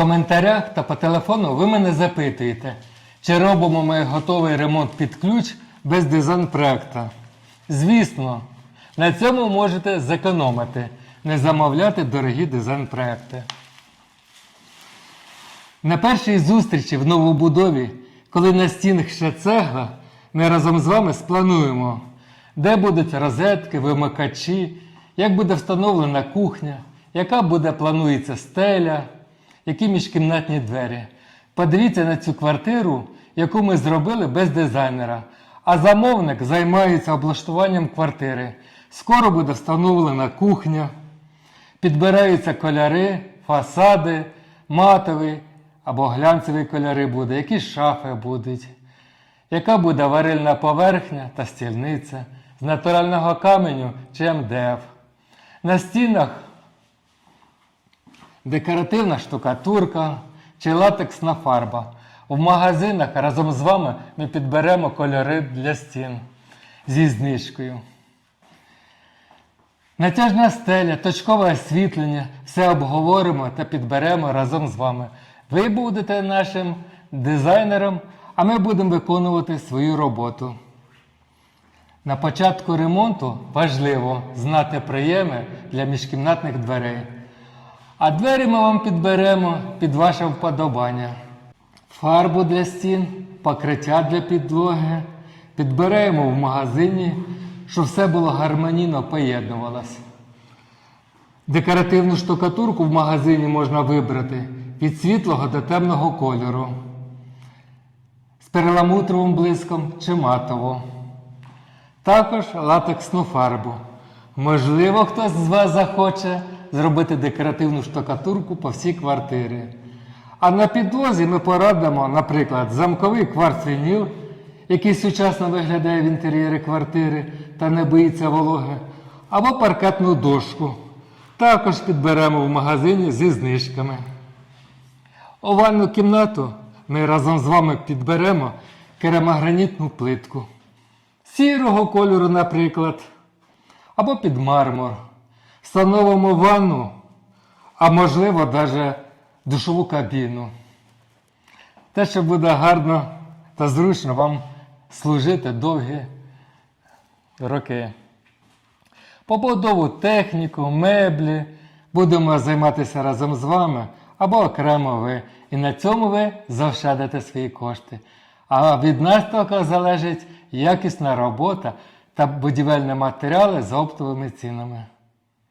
коментарях та по телефону ви мене запитуєте, чи робимо ми готовий ремонт під ключ без дизайн проекта. Звісно, на цьому можете зекономити, не замовляти дорогі дизайн проекти. На першій зустрічі в новобудові, коли на стінах ще цегла, ми разом з вами сплануємо, де будуть розетки, вимикачі, як буде встановлена кухня, яка буде планується стеля, які міжкімнатні двері. Подивіться на цю квартиру, яку ми зробили без дизайнера. А замовник займається облаштуванням квартири. Скоро буде встановлена кухня, підбираються кольори, фасади, матові або глянцеві кольори буде, які шафи будуть, яка буде варильна поверхня та стільниця з натурального каменю чи МДФ. На стінах декоративна штукатурка чи латексна фарба. В магазинах разом з вами ми підберемо кольори для стін зі знижкою. Натяжна стеля, точкове освітлення, все обговоримо та підберемо разом з вами. Ви будете нашим дизайнером, а ми будемо виконувати свою роботу. На початку ремонту важливо знати прийеми для міжкімнатних дверей. А двері ми вам підберемо під ваше вподобання. Фарбу для стін, покриття для підлоги підберемо в магазині, щоб все було гармонійно поєднувалося. Декоративну штукатурку в магазині можна вибрати від світлого до темного кольору, з перламутровим блиском чи матово. Також латексну фарбу. Можливо, хтось з вас захоче зробити декоративну штукатурку по всій квартирі. А на підлозі ми порадимо, наприклад, замковий кварц-вініл, який сучасно виглядає в інтер'єрі квартири та не боїться вологи, або паркетну дошку. Також підберемо в магазині зі знижками. У ванну кімнату ми разом з вами підберемо керамогранітну плитку. Сірого кольору, наприклад, або під мармур. Встановимо ванну, а можливо навіть душову кабіну. Те, що буде гарно та зручно вам служити довгі роки. Побудову техніку, меблі будемо займатися разом з вами або окремо ви. І на цьому ви заощадите свої кошти. А від нас тільки залежить якісна робота та будівельні матеріали з оптовими цінами.